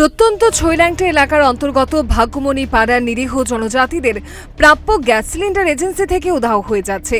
প্রত্যন্ত ছৈল্যাংটা এলাকার অন্তর্গত ভাগ্যমণি পাড়ার নিরীহ জনজাতিদের প্রাপ্য গ্যাস সিলিন্ডার এজেন্সি থেকে উধাও হয়ে যাচ্ছে।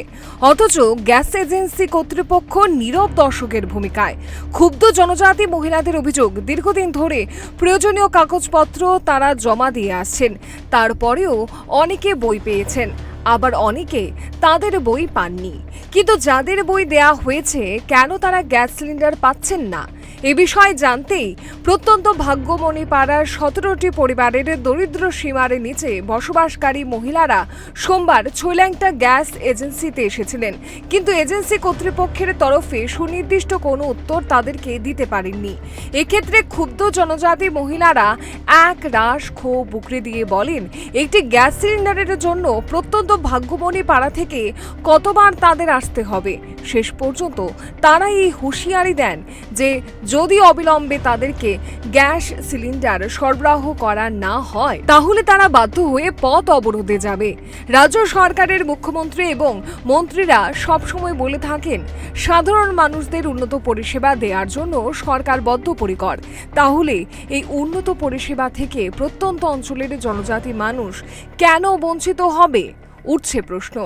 অথচ গ্যাস এজেন্সি কর্তৃপক্ষ নীরব দর্শকের ভূমিকায়। ক্ষুব্ধ জনজাতি মহিলাদের অভিযোগ, দীর্ঘদিন ধরে প্রয়োজনীয় কাগজপত্র তারা জমা দিয়ে আসছেন। তারপরেও অনেকে বই পেয়েছেন, আবার অনেকে তাদের বই পাননি। কিন্তু যাদের বই দেয়া হয়েছে, কেন তারা গ্যাস সিলিন্ডার পাচ্ছেন না? এ বিষয়ে জানতেই প্রত্যন্ত ভাগ্যমণি পাড়ার সতেরোটি পরিবারের দরিদ্র সীমার নিচে বসবাসকারী মহিলারা সোমবার ছৈল্যাংটা গ্যাস এজেন্সিতে এসেছিলেন। কিন্তু এজেন্সি কর্তৃপক্ষের তরফে সুনির্দিষ্ট কোনো উত্তর তাদেরকে দিতে পারেননি। এক্ষেত্রে ক্ষুব্ধ জনজাতি মহিলারা এক রাশ ক্ষোভ বুকরে দিয়ে বলেন, একটি গ্যাস সিলিন্ডারের জন্য প্রত্যন্ত ভাগ্যমণি পাড়া থেকে কতবার তাদের আসতে হবে? শেষ পর্যন্ত তারা এই হুঁশিয়ারি দেন যে যদি অবিলম্বে তাদেরকে গ্যাস সিলিন্ডার সরবরাহ করা না হয়, তাহলে তারা বাধ্য হয়ে পথ অবরোধে যাবে। রাজ্য সরকারের মুখ্যমন্ত্রী এবং মন্ত্রীরা সবসময় বলে থাকেন, সাধারণ মানুষদের উন্নত পরিষেবা দেওয়ার জন্য সরকার বদ্ধপরিকর। তাহলে এই উন্নত পরিষেবা থেকে প্রত্যন্ত অঞ্চলের জনজাতি মানুষ কেন বঞ্চিত হবে? উঠছে প্রশ্ন।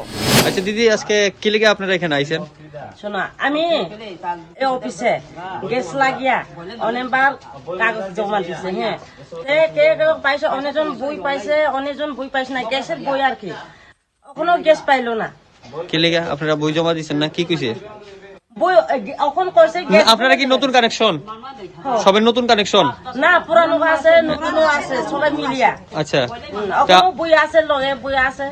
আচ্ছা দিদি আজকে কি লেগে আপনারা এখানে আইছেন? শোনো আমি এই অফিসে গ্যাস লাগিয়া অনেকবার কাগজ জমা দিছে হ্যাঁ। কে কে পাইছে অনেকজন বই পাইছে অনেকজন বই পাইছে না গ্যাসের বই আর কি। এখনও গ্যাস পাইলো না। কি লেগে আপনারা বই জমা দিছেন না কি কইছে? আপনারা কি নতুন কানেকশন সবের নতুন কানেকশন না পুরানো আছে নতুনও আছে সবাই মিলিয়া। আচ্ছা। বই আছে লগে বই আছে।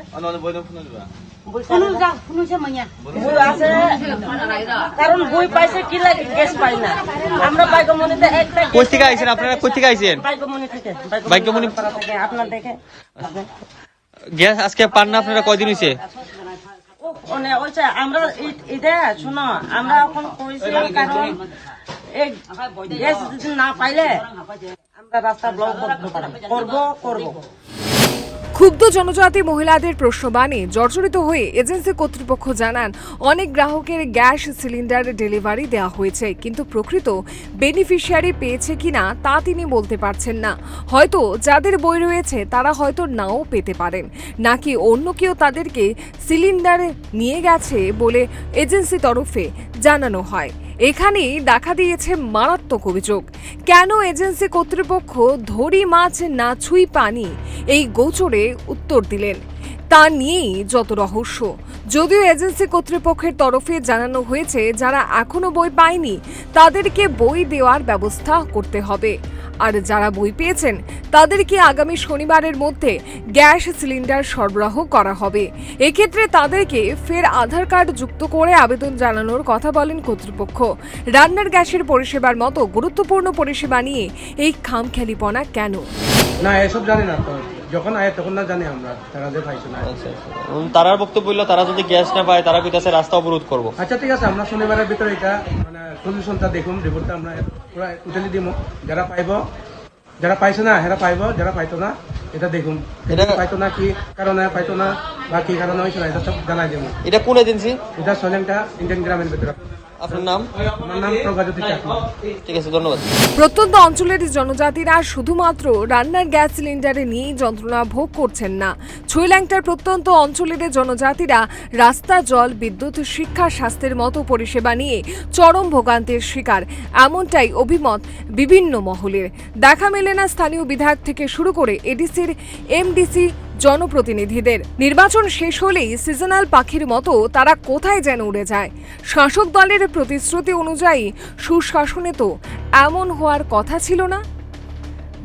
কারণ বই পাইছে কি লাগে গ্যাস পাই না। আমরা বাইকমনিতে একটা কই থেকে আইছেন আপনারা? কই থেকে আইছেন? থেকে বাইকমণি- পাড়া দেখে। গ্যাস আজকে পান না আপনারা কয়দিন হইছে? মানে আমরা ইদে শোনো, আমরা এখন করেছিলাম কারণ এই গ্যাস না পাইলে আমরা রাস্তা ব্লক করব করব। ক্ষুব্ধ জনজাতি মহিলাদের প্রশ্নবাণে জর্জরিত হয়ে এজেন্সি কর্তৃপক্ষ জানান, অনেক গ্রাহকের গ্যাস সিলিন্ডার ডেলিভারি দেওয়া হয়েছে, কিন্তু প্রকৃত বেনিফিশিয়ারি পেয়েছে কিনা তা তিনি বলতে পারছেন না। হয়তো যাদের বই রয়েছে তারা হয়তো নাও পেতে পারেন, নাকি অন্য কেউ তাদেরকে সিলিন্ডার নিয়ে গেছে বলে এজেন্সি তরফে জানানো হয়। এখানেই দেখা দিয়েছে মারাত্মক অভিযোগ। কেন এজেন্সি কর্তৃপক্ষ ধরি মাছ না ছুঁই পানি এই গোচরে উত্তর দিলেন। তা নিয়েই যত রহস্য। যদিও এজেন্সি কর্তৃপক্ষের তরফে জানানো হয়েছে, যারা এখনও বই পায়নি, তাদেরকে বই দেওয়ার ব্যবস্থা করতে হবে। আর যারা বই পেয়েছেন, তাদেরকে আগামী শনিবারের মধ্যে গ্যাস সিলিন্ডার সরবরাহ করা হবে। এক্ষেত্রে তাদেরকে ফের আধার কার্ড যুক্ত করে আবেদন জানানোর কথা বলেন কর্তৃপক্ষ। রান্নার গ্যাসের পরিষেবার মতো গুরুত্বপূর্ণ পরিষেবা নিয়ে এই খামখেয়ালিপনা কেন? না, এসব জানি না যখন আয় তখন না জানি আমরা তারা যে পাইছে না। উম, তারার বক্তব্য হইল তারা যদি গ্যাস না পায় তারা কইতাছে রাস্তা অবরোধ করব। আচ্ছা ঠিক আছে আমরা শনিবারের ভিতরে এটা মানে সলিউশনটা দেখুন রিপোর্টটা আমরা পুরো উঠালি দিম। যারা পাইব যারা পাইছে না হেরা পাইব যারা পাইতো না এটা দেখুন। এটা- পাইতো না কি কারণে পাইতো না বা কি কারণে হয়েছে না এটা সব জানাই দেবো এটা কোন এজেন্সি? এটা সলেনটা ইন্ডিয়ান গ্রামের ভিতরে। আপনার নাম? আমার নাম প্রজ্ঞাজ্যোতি চাকমা। ঠিক আছে ধন্যবাদ। প্রত্যন্ত অঞ্চলের জনজাতিরা শুধুমাত্র রান্নার গ্যাস সিলিন্ডারে নিয়েই যন্ত্রণা ভোগ করছেন না। ছৈল্যাংটার প্রত্যন্ত অঞ্চলের জনজাতিরা রাস্তা জল বিদ্যুৎ শিক্ষা স্বাস্থ্যের মতো পরিষেবা নিয়ে চরম ভোগান্তির শিকার। এমনটাই অভিমত বিভিন্ন মহলের। দেখা মেলে না স্থানীয় বিধায়ক থেকে শুরু করে এডিসির এমডিসি জনপ্রতিনিধিদের। নির্বাচন শেষ হলেই সিজনাল পাখির মতো তারা কোথায় যেন উড়ে যায়। শাসক দলের প্রতিশ্রুতি অনুযায়ী সুশাসনে তো এমন হওয়ার কথা ছিল না।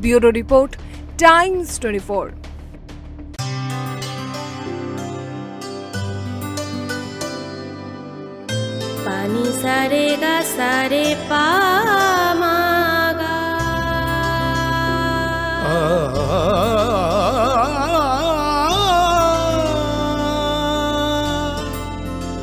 Bureau report, Times twenty four. পানি সারে গা সারে পামাগা